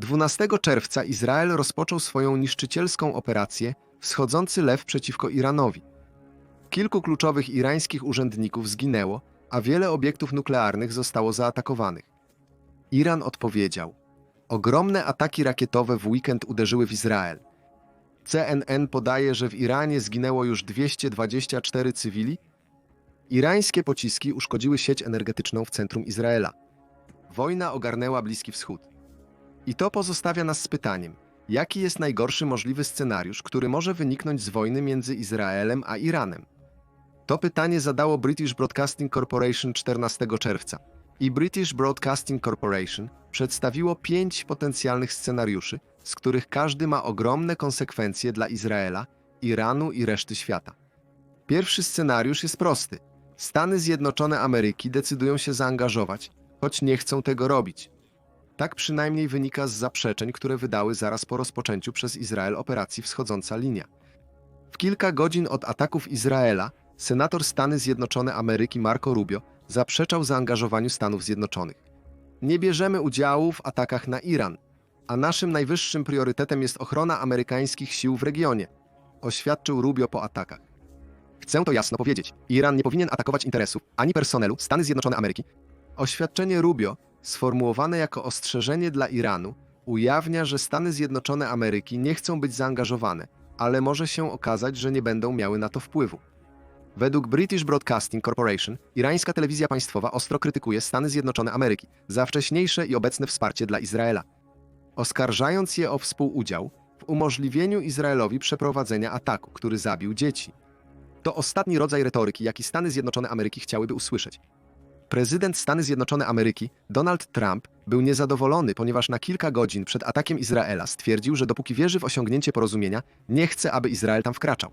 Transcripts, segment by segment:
12 czerwca Izrael rozpoczął swoją niszczycielską operację Wschodzący Lew przeciwko Iranowi. Kilku kluczowych irańskich urzędników zginęło, a wiele obiektów nuklearnych zostało zaatakowanych. Iran odpowiedział. Ogromne ataki rakietowe w weekend uderzyły w Izrael. CNN podaje, że w Iranie zginęło już 224 cywili. Irańskie pociski uszkodziły sieć energetyczną w centrum Izraela. Wojna ogarnęła Bliski Wschód. I to pozostawia nas z pytaniem, jaki jest najgorszy możliwy scenariusz, który może wyniknąć z wojny między Izraelem a Iranem? To pytanie zadało British Broadcasting Corporation 14 czerwca. I British Broadcasting Corporation przedstawiło pięć potencjalnych scenariuszy, z których każdy ma ogromne konsekwencje dla Izraela, Iranu i reszty świata. Pierwszy scenariusz jest prosty. Stany Zjednoczone Ameryki decydują się zaangażować, choć nie chcą tego robić. Tak przynajmniej wynika z zaprzeczeń, które wydały zaraz po rozpoczęciu przez Izrael operacji Wschodząca Linia. W kilka godzin od ataków Izraela senator Stany Zjednoczone Ameryki Marco Rubio zaprzeczał zaangażowaniu Stanów Zjednoczonych. Nie bierzemy udziału w atakach na Iran, a naszym najwyższym priorytetem jest ochrona amerykańskich sił w regionie, oświadczył Rubio po atakach. Chcę to jasno powiedzieć. Iran nie powinien atakować interesów ani personelu Stany Zjednoczone Ameryki. Oświadczenie Rubio, sformułowane jako ostrzeżenie dla Iranu, ujawnia, że Stany Zjednoczone Ameryki nie chcą być zaangażowane, ale może się okazać, że nie będą miały na to wpływu. Według British Broadcasting Corporation, irańska telewizja państwowa ostro krytykuje Stany Zjednoczone Ameryki za wcześniejsze i obecne wsparcie dla Izraela, oskarżając je o współudział w umożliwieniu Izraelowi przeprowadzenia ataku, który zabił dzieci. To ostatni rodzaj retoryki, jaki Stany Zjednoczone Ameryki chciałyby usłyszeć. Prezydent Stany Zjednoczone Ameryki, Donald Trump, był niezadowolony, ponieważ na kilka godzin przed atakiem Izraela stwierdził, że dopóki wierzy w osiągnięcie porozumienia, nie chce, aby Izrael tam wkraczał.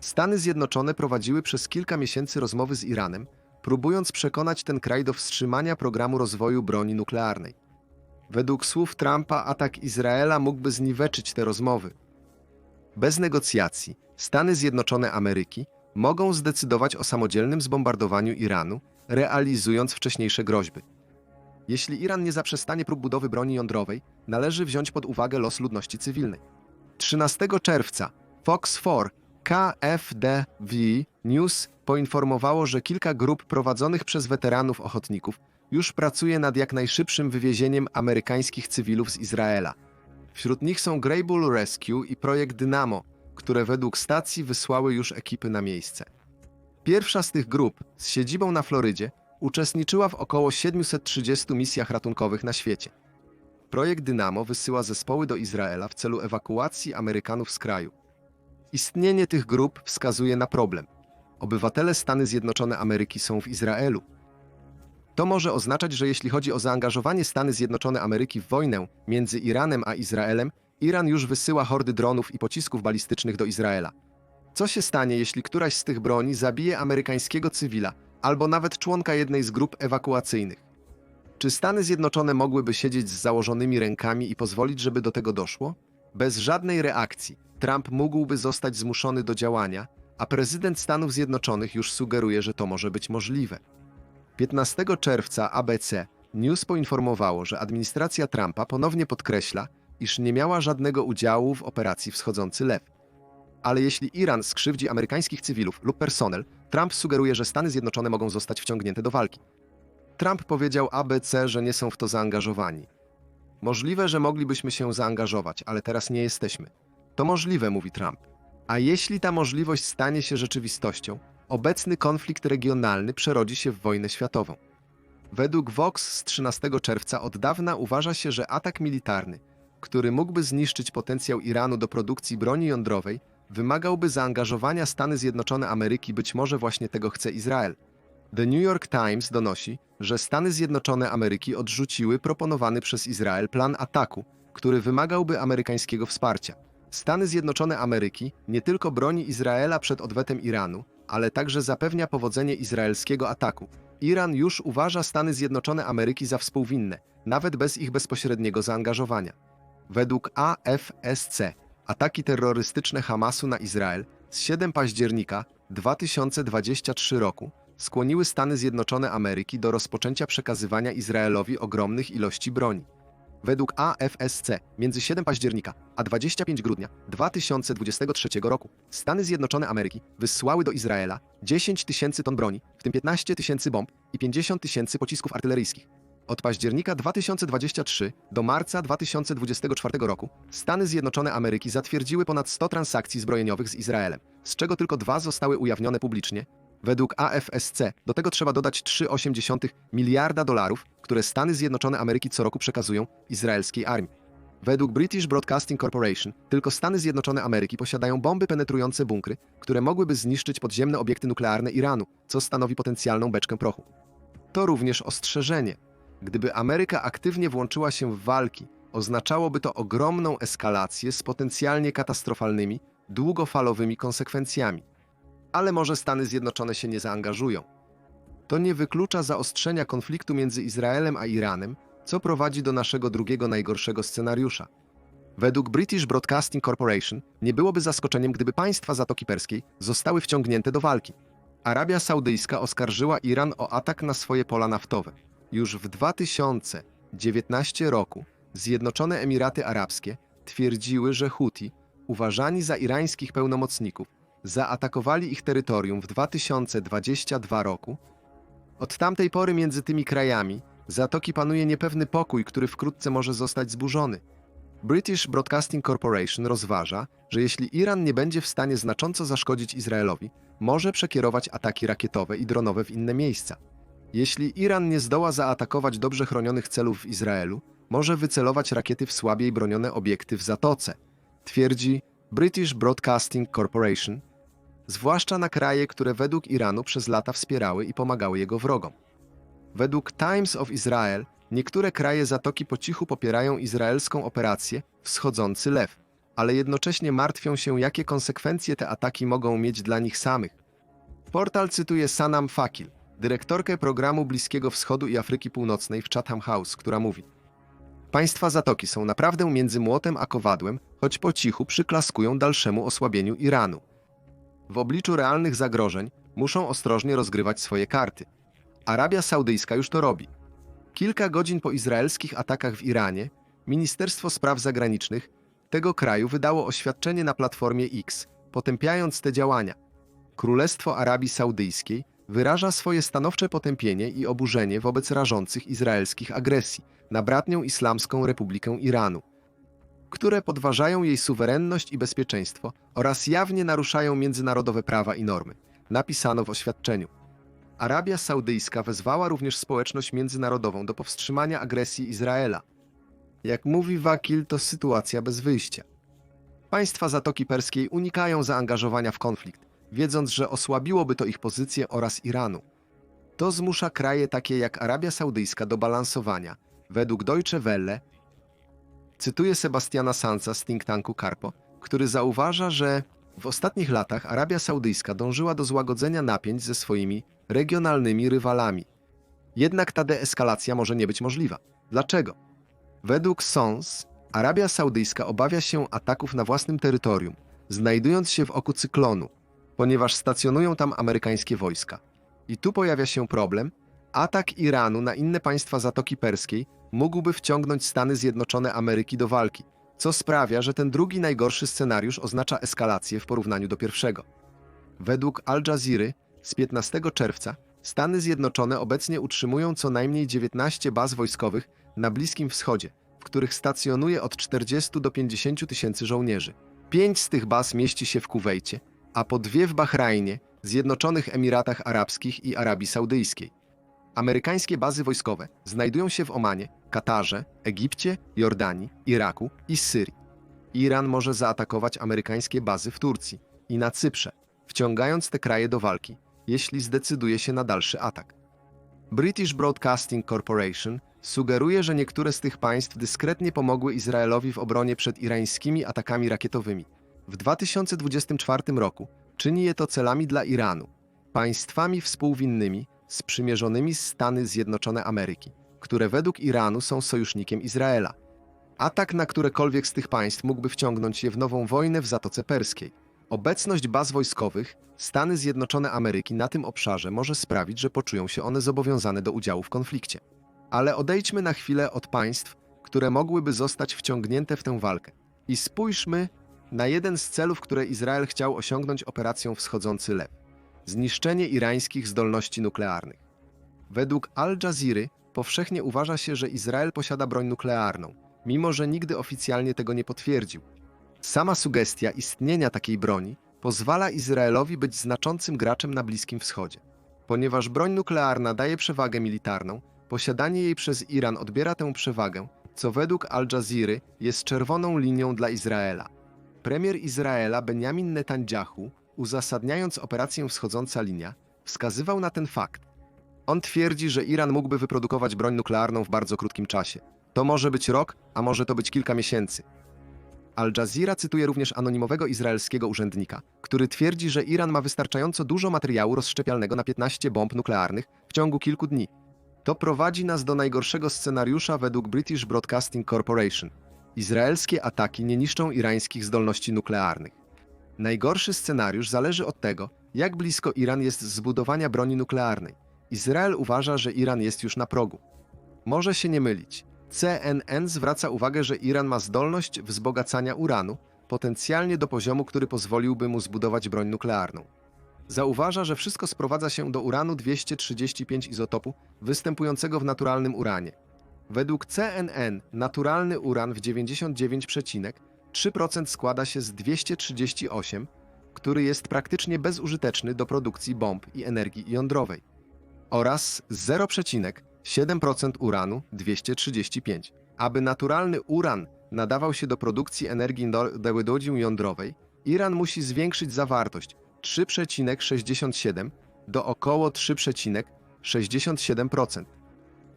Stany Zjednoczone prowadziły przez kilka miesięcy rozmowy z Iranem, próbując przekonać ten kraj do wstrzymania programu rozwoju broni nuklearnej. Według słów Trumpa atak Izraela mógłby zniweczyć te rozmowy. Bez negocjacji Stany Zjednoczone Ameryki mogą zdecydować o samodzielnym zbombardowaniu Iranu, realizując wcześniejsze groźby. Jeśli Iran nie zaprzestanie prób budowy broni jądrowej, należy wziąć pod uwagę los ludności cywilnej. 13 czerwca Fox 4 KFDV News poinformowało, że kilka grup prowadzonych przez weteranów ochotników już pracuje nad jak najszybszym wywiezieniem amerykańskich cywilów z Izraela. Wśród nich są Greybull Rescue i projekt Dynamo, które według stacji wysłały już ekipy na miejsce. Pierwsza z tych grup, z siedzibą na Florydzie, uczestniczyła w około 730 misjach ratunkowych na świecie. Projekt Dynamo wysyła zespoły do Izraela w celu ewakuacji Amerykanów z kraju. Istnienie tych grup wskazuje na problem. Obywatele Stany Zjednoczone Ameryki są w Izraelu. To może oznaczać, że jeśli chodzi o zaangażowanie Stany Zjednoczone Ameryki w wojnę między Iranem a Izraelem, Iran już wysyła hordy dronów i pocisków balistycznych do Izraela. Co się stanie, jeśli któraś z tych broni zabije amerykańskiego cywila albo nawet członka jednej z grup ewakuacyjnych? Czy Stany Zjednoczone mogłyby siedzieć z założonymi rękami i pozwolić, żeby do tego doszło? Bez żadnej reakcji Trump mógłby zostać zmuszony do działania, a prezydent Stanów Zjednoczonych już sugeruje, że to może być możliwe. 15 czerwca ABC News poinformowało, że administracja Trumpa ponownie podkreśla, iż nie miała żadnego udziału w operacji Wschodzący Lew. Ale jeśli Iran skrzywdzi amerykańskich cywilów lub personel, Trump sugeruje, że Stany Zjednoczone mogą zostać wciągnięte do walki. Trump powiedział ABC, że nie są w to zaangażowani. Możliwe, że moglibyśmy się zaangażować, ale teraz nie jesteśmy. To możliwe, mówi Trump. A jeśli ta możliwość stanie się rzeczywistością, obecny konflikt regionalny przerodzi się w wojnę światową. Według Vox z 13 czerwca od dawna uważa się, że atak militarny, który mógłby zniszczyć potencjał Iranu do produkcji broni jądrowej, wymagałby zaangażowania Stany Zjednoczone Ameryki, być może właśnie tego chce Izrael. The New York Times donosi, że Stany Zjednoczone Ameryki odrzuciły proponowany przez Izrael plan ataku, który wymagałby amerykańskiego wsparcia. Stany Zjednoczone Ameryki nie tylko broni Izraela przed odwetem Iranu, ale także zapewnia powodzenie izraelskiego ataku. Iran już uważa Stany Zjednoczone Ameryki za współwinne, nawet bez ich bezpośredniego zaangażowania. Według AFSC ataki terrorystyczne Hamasu na Izrael z 7 października 2023 roku skłoniły Stany Zjednoczone Ameryki do rozpoczęcia przekazywania Izraelowi ogromnych ilości broni. Według AFSC między 7 października a 25 grudnia 2023 roku Stany Zjednoczone Ameryki wysłały do Izraela 10 tysięcy ton broni, w tym 15 tysięcy bomb i 50 tysięcy pocisków artyleryjskich. Od października 2023 do marca 2024 roku Stany Zjednoczone Ameryki zatwierdziły ponad 100 transakcji zbrojeniowych z Izraelem, z czego tylko dwa zostały ujawnione publicznie. Według AFSC do tego trzeba dodać 3,8 miliarda dolarów, które Stany Zjednoczone Ameryki co roku przekazują izraelskiej armii. Według British Broadcasting Corporation tylko Stany Zjednoczone Ameryki posiadają bomby penetrujące bunkry, które mogłyby zniszczyć podziemne obiekty nuklearne Iranu, co stanowi potencjalną beczkę prochu. To również ostrzeżenie. Gdyby Ameryka aktywnie włączyła się w walki, oznaczałoby to ogromną eskalację z potencjalnie katastrofalnymi, długofalowymi konsekwencjami. Ale może Stany Zjednoczone się nie zaangażują. To nie wyklucza zaostrzenia konfliktu między Izraelem a Iranem, co prowadzi do naszego drugiego najgorszego scenariusza. Według British Broadcasting Corporation nie byłoby zaskoczeniem, gdyby państwa Zatoki Perskiej zostały wciągnięte do walki. Arabia Saudyjska oskarżyła Iran o atak na swoje pola naftowe. Już w 2019 roku Zjednoczone Emiraty Arabskie twierdziły, że Huti, uważani za irańskich pełnomocników, zaatakowali ich terytorium w 2022 roku. Od tamtej pory między tymi krajami Zatoki panuje niepewny pokój, który wkrótce może zostać zburzony. British Broadcasting Corporation rozważa, że jeśli Iran nie będzie w stanie znacząco zaszkodzić Izraelowi, może przekierować ataki rakietowe i dronowe w inne miejsca. Jeśli Iran nie zdoła zaatakować dobrze chronionych celów w Izraelu, może wycelować rakiety w słabiej bronione obiekty w Zatoce, twierdzi British Broadcasting Corporation, zwłaszcza na kraje, które według Iranu przez lata wspierały i pomagały jego wrogom. Według Times of Israel niektóre kraje Zatoki po cichu popierają izraelską operację Wschodzący Lew, ale jednocześnie martwią się, jakie konsekwencje te ataki mogą mieć dla nich samych. Portal cytuje Sanam Fakil, dyrektorkę programu Bliskiego Wschodu i Afryki Północnej w Chatham House, która mówi Państwa Zatoki są naprawdę między młotem a kowadłem, choć po cichu przyklaskują dalszemu osłabieniu Iranu. W obliczu realnych zagrożeń muszą ostrożnie rozgrywać swoje karty. Arabia Saudyjska już to robi. Kilka godzin po izraelskich atakach w Iranie, Ministerstwo Spraw Zagranicznych tego kraju wydało oświadczenie na platformie X, potępiając te działania. Królestwo Arabii Saudyjskiej wyraża swoje stanowcze potępienie i oburzenie wobec rażących izraelskich agresji na bratnią Islamską Republikę Iranu, które podważają jej suwerenność i bezpieczeństwo oraz jawnie naruszają międzynarodowe prawa i normy, napisano w oświadczeniu. Arabia Saudyjska wezwała również społeczność międzynarodową do powstrzymania agresji Izraela. Jak mówi Wakil, to sytuacja bez wyjścia. Państwa Zatoki Perskiej unikają zaangażowania w konflikt, wiedząc, że osłabiłoby to ich pozycję oraz Iranu. To zmusza kraje takie jak Arabia Saudyjska do balansowania. Według Deutsche Welle cytuję Sebastiana Sansa z think tanku Carpo, który zauważa, że w ostatnich latach Arabia Saudyjska dążyła do złagodzenia napięć ze swoimi regionalnymi rywalami. Jednak ta deeskalacja może nie być możliwa. Dlaczego? Według Sons, Arabia Saudyjska obawia się ataków na własnym terytorium, znajdując się w oku cyklonu, ponieważ stacjonują tam amerykańskie wojska. I tu pojawia się problem. Atak Iranu na inne państwa Zatoki Perskiej mógłby wciągnąć Stany Zjednoczone Ameryki do walki, co sprawia, że ten drugi najgorszy scenariusz oznacza eskalację w porównaniu do pierwszego. Według Al Jazeera z 15 czerwca Stany Zjednoczone obecnie utrzymują co najmniej 19 baz wojskowych na Bliskim Wschodzie, w których stacjonuje od 40 do 50 tysięcy żołnierzy. Pięć z tych baz mieści się w Kuwejcie, a po dwie w Bahrajnie, Zjednoczonych Emiratach Arabskich i Arabii Saudyjskiej. Amerykańskie bazy wojskowe znajdują się w Omanie, Katarze, Egipcie, Jordanii, Iraku i Syrii. Iran może zaatakować amerykańskie bazy w Turcji i na Cyprze, wciągając te kraje do walki, jeśli zdecyduje się na dalszy atak. British Broadcasting Corporation sugeruje, że niektóre z tych państw dyskretnie pomogły Izraelowi w obronie przed irańskimi atakami rakietowymi. W 2024 roku czyni je to celami dla Iranu, państwami współwinnymi sprzymierzonymi z Stany Zjednoczone Ameryki, które według Iranu są sojusznikiem Izraela. Atak na którekolwiek z tych państw mógłby wciągnąć je w nową wojnę w Zatoce Perskiej. Obecność baz wojskowych Stany Zjednoczone Ameryki na tym obszarze może sprawić, że poczują się one zobowiązane do udziału w konflikcie. Ale odejdźmy na chwilę od państw, które mogłyby zostać wciągnięte w tę walkę. I spójrzmy na jeden z celów, które Izrael chciał osiągnąć operacją Wschodzący Lew zniszczenie irańskich zdolności nuklearnych. Według Al Jazeera powszechnie uważa się, że Izrael posiada broń nuklearną, mimo że nigdy oficjalnie tego nie potwierdził. Sama sugestia istnienia takiej broni pozwala Izraelowi być znaczącym graczem na Bliskim Wschodzie. Ponieważ broń nuklearna daje przewagę militarną, posiadanie jej przez Iran odbiera tę przewagę, co według Al Jazeera jest czerwoną linią dla Izraela. Premier Izraela Benjamin Netanyahu, uzasadniając operację Wschodząca Linia, wskazywał na ten fakt. On twierdzi, że Iran mógłby wyprodukować broń nuklearną w bardzo krótkim czasie. To może być rok, a może to być kilka miesięcy. Al Jazeera cytuje również anonimowego izraelskiego urzędnika, który twierdzi, że Iran ma wystarczająco dużo materiału rozszczepialnego na 15 bomb nuklearnych w ciągu kilku dni. To prowadzi nas do najgorszego scenariusza według British Broadcasting Corporation. Izraelskie ataki nie niszczą irańskich zdolności nuklearnych. Najgorszy scenariusz zależy od tego, jak blisko Iran jest zbudowania broni nuklearnej. Izrael uważa, że Iran jest już na progu. Może się nie mylić. CNN zwraca uwagę, że Iran ma zdolność wzbogacania uranu, potencjalnie do poziomu, który pozwoliłby mu zbudować broń nuklearną. Zauważa, że wszystko sprowadza się do uranu 235 izotopu występującego w naturalnym uranie. Według CNN naturalny uran w 99,3% składa się z 238, który jest praktycznie bezużyteczny do produkcji bomb i energii jądrowej, oraz 0,7% uranu 235. Aby naturalny uran nadawał się do produkcji energii do jądrowej, Iran musi zwiększyć zawartość 3,67 do około 3,67%.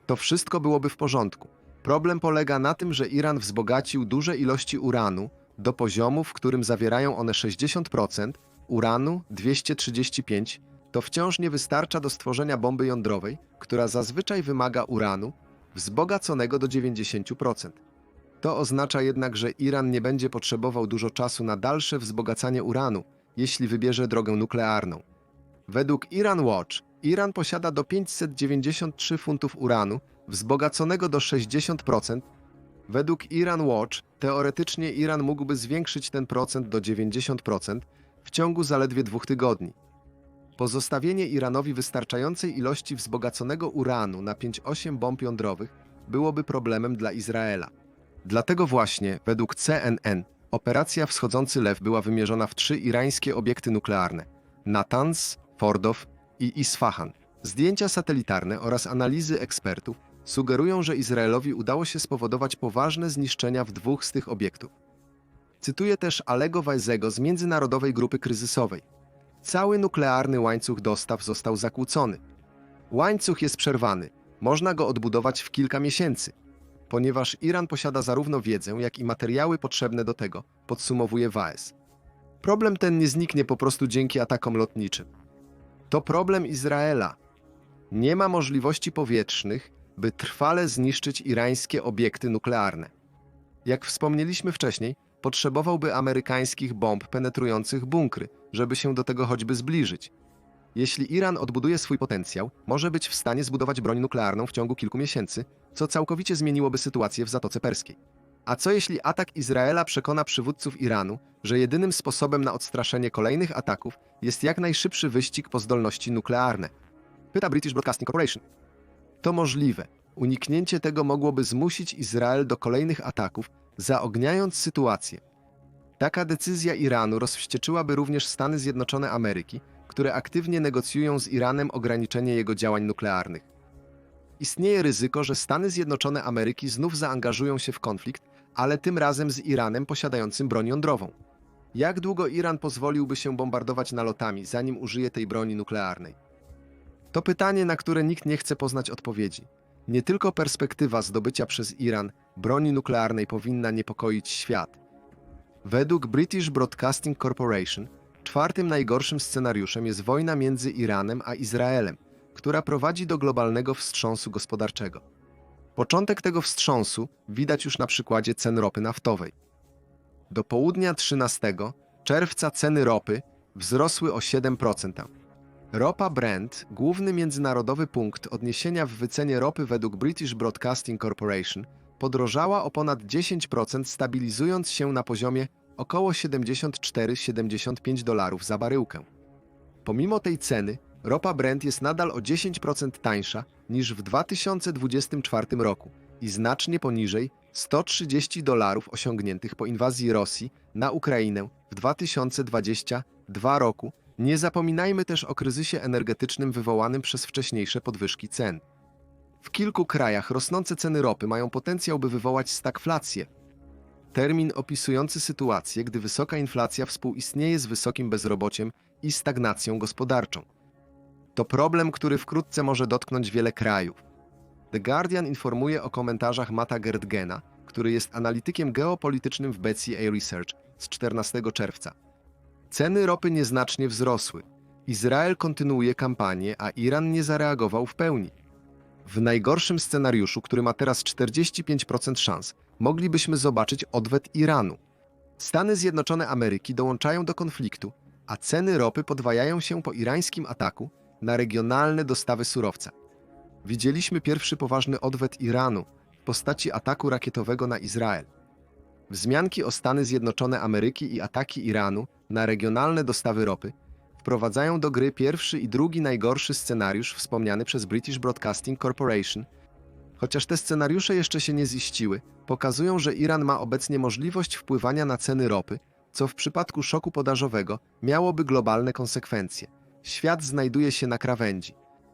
To wszystko byłoby w porządku. Problem polega na tym, że Iran wzbogacił duże ilości uranu do poziomu, w którym zawierają one 60%, uranu 235, to wciąż nie wystarcza do stworzenia bomby jądrowej, która zazwyczaj wymaga uranu wzbogaconego do 90%. To oznacza jednak, że Iran nie będzie potrzebował dużo czasu na dalsze wzbogacanie uranu, jeśli wybierze drogę nuklearną. Według Iran Watch, Iran posiada do 593 funtów uranu, wzbogaconego do 60%. Według Iran Watch, teoretycznie Iran mógłby zwiększyć ten procent do 90% w ciągu zaledwie dwóch tygodni. Pozostawienie Iranowi wystarczającej ilości wzbogaconego uranu na 5-8 bomb jądrowych byłoby problemem dla Izraela. Dlatego właśnie, według CNN, operacja Wschodzący Lew była wymierzona w trzy irańskie obiekty nuklearne – Natanz, Fordow i Isfahan. Zdjęcia satelitarne oraz analizy ekspertów sugerują, że Izraelowi udało się spowodować poważne zniszczenia w dwóch z tych obiektów. Cytuję też Alego Weizego z Międzynarodowej Grupy Kryzysowej. Cały nuklearny łańcuch dostaw został zakłócony. Łańcuch jest przerwany. Można go odbudować w kilka miesięcy. Ponieważ Iran posiada zarówno wiedzę, jak i materiały potrzebne do tego, podsumowuje Waez. Problem ten nie zniknie po prostu dzięki atakom lotniczym. To problem Izraela. Nie ma możliwości powietrznych, by trwale zniszczyć irańskie obiekty nuklearne. Jak wspomnieliśmy wcześniej, potrzebowałby amerykańskich bomb penetrujących bunkry, żeby się do tego choćby zbliżyć. Jeśli Iran odbuduje swój potencjał, może być w stanie zbudować broń nuklearną w ciągu kilku miesięcy, co całkowicie zmieniłoby sytuację w Zatoce Perskiej. A co jeśli atak Izraela przekona przywódców Iranu, że jedynym sposobem na odstraszenie kolejnych ataków jest jak najszybszy wyścig po zdolności nuklearne? Pyta British Broadcasting Corporation. To możliwe. Uniknięcie tego mogłoby zmusić Izrael do kolejnych ataków, zaogniając sytuację. Taka decyzja Iranu rozwścieczyłaby również Stany Zjednoczone Ameryki, które aktywnie negocjują z Iranem ograniczenie jego działań nuklearnych. Istnieje ryzyko, że Stany Zjednoczone Ameryki znów zaangażują się w konflikt, ale tym razem z Iranem posiadającym broń jądrową. Jak długo Iran pozwoliłby się bombardować nalotami, zanim użyje tej broni nuklearnej? To pytanie, na które nikt nie chce poznać odpowiedzi. Nie tylko perspektywa zdobycia przez Iran broni nuklearnej powinna niepokoić świat. Według British Broadcasting Corporation, czwartym najgorszym scenariuszem jest wojna między Iranem a Izraelem, która prowadzi do globalnego wstrząsu gospodarczego. Początek tego wstrząsu widać już na przykładzie cen ropy naftowej. Do południa 13 czerwca ceny ropy wzrosły o 7%. Ropa Brent, główny międzynarodowy punkt odniesienia w wycenie ropy według British Broadcasting Corporation, podrożała o ponad 10%, stabilizując się na poziomie około 74-75 dolarów za baryłkę. Pomimo tej ceny, ropa Brent jest nadal o 10% tańsza niż w 2024 roku i znacznie poniżej 130 dolarów osiągniętych po inwazji Rosji na Ukrainę w 2022 roku. Nie zapominajmy też o kryzysie energetycznym wywołanym przez wcześniejsze podwyżki cen. W kilku krajach rosnące ceny ropy mają potencjał, by wywołać stagflację. Termin opisujący sytuację, gdy wysoka inflacja współistnieje z wysokim bezrobociem i stagnacją gospodarczą. To problem, który wkrótce może dotknąć wiele krajów. The Guardian informuje o komentarzach Mata Gerdgena, który jest analitykiem geopolitycznym w BCA Research z 14 czerwca. Ceny ropy nieznacznie wzrosły. Izrael kontynuuje kampanię, a Iran nie zareagował w pełni. W najgorszym scenariuszu, który ma teraz 45% szans, moglibyśmy zobaczyć odwet Iranu. Stany Zjednoczone Ameryki dołączają do konfliktu, a ceny ropy podwajają się po irańskim ataku na regionalne dostawy surowca. Widzieliśmy pierwszy poważny odwet Iranu w postaci ataku rakietowego na Izrael. Wzmianki o Stany Zjednoczone Ameryki i ataki Iranu na regionalne dostawy ropy wprowadzają do gry pierwszy i drugi najgorszy scenariusz wspomniany przez British Broadcasting Corporation. Chociaż te scenariusze jeszcze się nie ziściły, pokazują, że Iran ma obecnie możliwość wpływania na ceny ropy, co w przypadku szoku podażowego miałoby globalne konsekwencje. Świat znajduje się na krawędzi.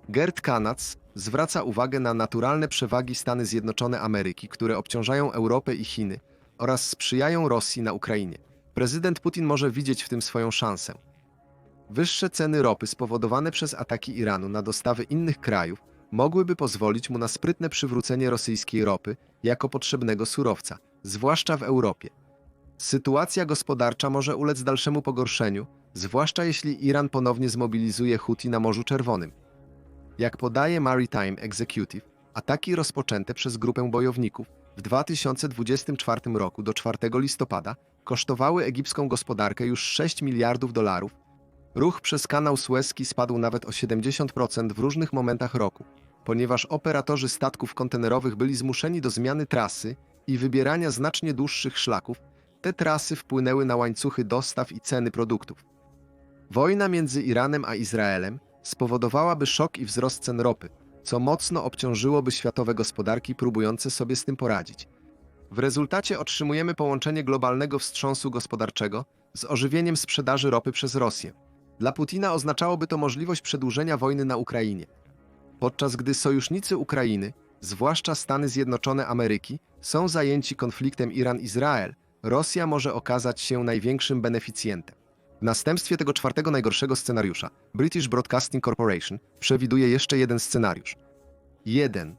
Gerd Kanac zwraca uwagę na naturalne przewagi Stany Zjednoczone Ameryki, które obciążają Europę i Chiny oraz sprzyjają Rosji na Ukrainie. Prezydent Putin może widzieć w tym swoją szansę. Wyższe ceny ropy spowodowane przez ataki Iranu na dostawy innych krajów mogłyby pozwolić mu na sprytne przywrócenie rosyjskiej ropy jako potrzebnego surowca, zwłaszcza w Europie. Sytuacja gospodarcza może ulec dalszemu pogorszeniu, zwłaszcza jeśli Iran ponownie zmobilizuje Huti na Morzu Czerwonym. Jak podaje Maritime Executive, ataki rozpoczęte przez grupę bojowników w 2024 roku do 4 listopada kosztowały egipską gospodarkę już 6 miliardów dolarów. Ruch przez kanał Suezki spadł nawet o 70% w różnych momentach roku, ponieważ operatorzy statków kontenerowych byli zmuszeni do zmiany trasy i wybierania znacznie dłuższych szlaków. Te trasy wpłynęły na łańcuchy dostaw i ceny produktów. Wojna między Iranem a Izraelem spowodowałaby szok i wzrost cen ropy, co mocno obciążyłoby światowe gospodarki próbujące sobie z tym poradzić. W rezultacie otrzymujemy połączenie globalnego wstrząsu gospodarczego z ożywieniem sprzedaży ropy przez Rosję. Dla Putina oznaczałoby to możliwość przedłużenia wojny na Ukrainie. Podczas gdy sojusznicy Ukrainy, zwłaszcza Stany Zjednoczone Ameryki, są zajęci konfliktem Iran-Izrael, Rosja może okazać się największym beneficjentem. W następstwie tego czwartego najgorszego scenariusza British Broadcasting Corporation przewiduje jeszcze jeden scenariusz. Jeden.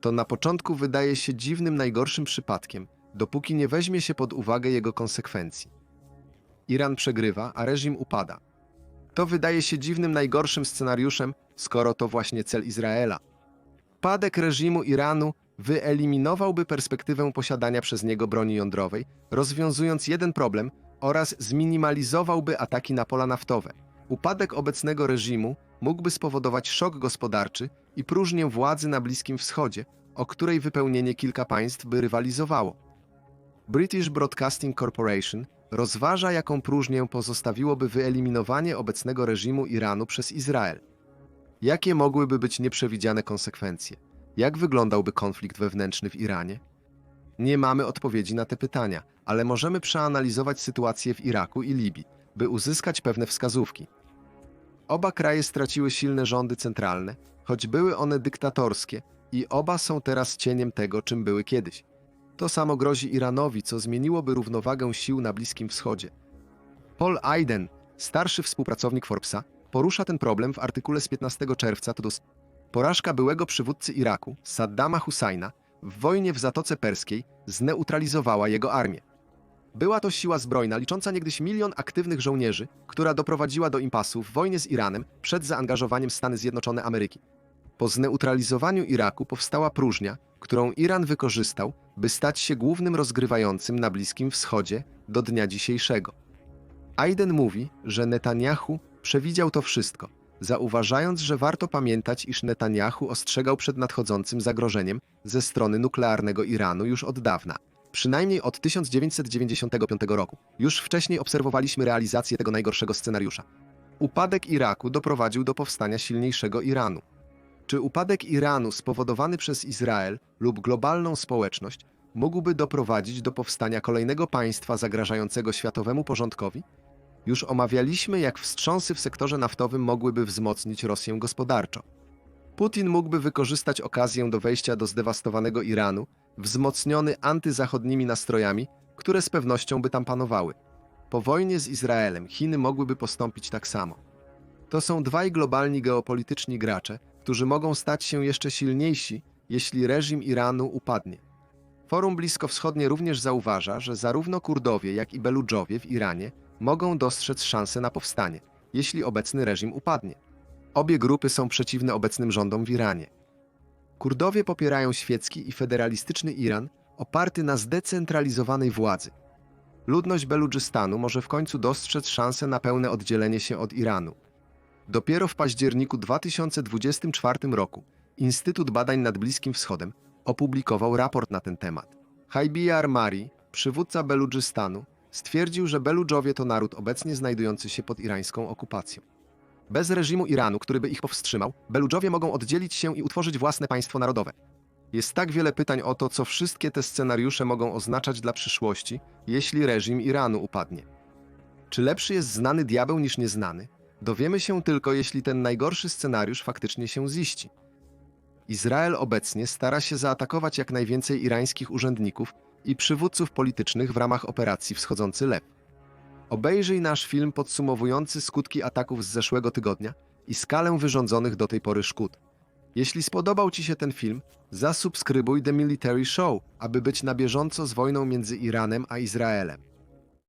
To na początku wydaje się dziwnym najgorszym przypadkiem, dopóki nie weźmie się pod uwagę jego konsekwencji. Iran przegrywa, a reżim upada. To wydaje się dziwnym najgorszym scenariuszem, skoro to właśnie cel Izraela. Padek reżimu Iranu wyeliminowałby perspektywę posiadania przez niego broni jądrowej, rozwiązując jeden problem oraz zminimalizowałby ataki na pola naftowe. Upadek obecnego reżimu mógłby spowodować szok gospodarczy i próżnię władzy na Bliskim Wschodzie, o której wypełnienie kilka państw by rywalizowało. British Broadcasting Corporation rozważa, jaką próżnię pozostawiłoby wyeliminowanie obecnego reżimu Iranu przez Izrael. Jakie mogłyby być nieprzewidziane konsekwencje? Jak wyglądałby konflikt wewnętrzny w Iranie? Nie mamy odpowiedzi na te pytania, ale możemy przeanalizować sytuację w Iraku i Libii, by uzyskać pewne wskazówki. Oba kraje straciły silne rządy centralne, choć były one dyktatorskie i oba są teraz cieniem tego, czym były kiedyś. To samo grozi Iranowi, co zmieniłoby równowagę sił na Bliskim Wschodzie. Paul Aiden, starszy współpracownik Forbesa, porusza ten problem w artykule z 15 czerwca. To dos- porażka byłego przywódcy Iraku, Saddama Husajna, w wojnie w Zatoce Perskiej zneutralizowała jego armię. Była to siła zbrojna licząca niegdyś milion aktywnych żołnierzy, która doprowadziła do impasu w wojnie z Iranem przed zaangażowaniem Stany Zjednoczone Ameryki. Po zneutralizowaniu Iraku powstała próżnia, którą Iran wykorzystał, by stać się głównym rozgrywającym na Bliskim Wschodzie do dnia dzisiejszego. Aiden mówi, że Netanyahu przewidział to wszystko, zauważając, że warto pamiętać, iż Netanyahu ostrzegał przed nadchodzącym zagrożeniem ze strony nuklearnego Iranu już od dawna. Przynajmniej od 1995 roku. Już wcześniej obserwowaliśmy realizację tego najgorszego scenariusza. Upadek Iraku doprowadził do powstania silniejszego Iranu. Czy upadek Iranu spowodowany przez Izrael lub globalną społeczność mógłby doprowadzić do powstania kolejnego państwa zagrażającego światowemu porządkowi? Już omawialiśmy, jak wstrząsy w sektorze naftowym mogłyby wzmocnić Rosję gospodarczo. Putin mógłby wykorzystać okazję do wejścia do zdewastowanego Iranu, wzmocniony antyzachodnimi nastrojami, które z pewnością by tam panowały. Po wojnie z Izraelem Chiny mogłyby postąpić tak samo. To są dwaj globalni geopolityczni gracze, którzy mogą stać się jeszcze silniejsi, jeśli reżim Iranu upadnie. Forum Bliskowschodnie również zauważa, że zarówno Kurdowie, jak i Beludżowie w Iranie mogą dostrzec szansę na powstanie, jeśli obecny reżim upadnie. Obie grupy są przeciwne obecnym rządom w Iranie. Kurdowie popierają świecki i federalistyczny Iran oparty na zdecentralizowanej władzy. Ludność Beludżystanu może w końcu dostrzec szansę na pełne oddzielenie się od Iranu. Dopiero w październiku 2024 roku Instytut Badań nad Bliskim Wschodem opublikował raport na ten temat. Haibiyar Mari, przywódca Beludżystanu, stwierdził, że Beludżowie to naród obecnie znajdujący się pod irańską okupacją. Bez reżimu Iranu, który by ich powstrzymał, Beludżowie mogą oddzielić się i utworzyć własne państwo narodowe. Jest tak wiele pytań o to, co wszystkie te scenariusze mogą oznaczać dla przyszłości, jeśli reżim Iranu upadnie. Czy lepszy jest znany diabeł niż nieznany? Dowiemy się tylko, jeśli ten najgorszy scenariusz faktycznie się ziści. Izrael obecnie stara się zaatakować jak najwięcej irańskich urzędników i przywódców politycznych w ramach operacji Wschodzący Lew. Obejrzyj nasz film podsumowujący skutki ataków z zeszłego tygodnia i skalę wyrządzonych do tej pory szkód. Jeśli spodobał Ci się ten film, zasubskrybuj The Military Show, aby być na bieżąco z wojną między Iranem a Izraelem.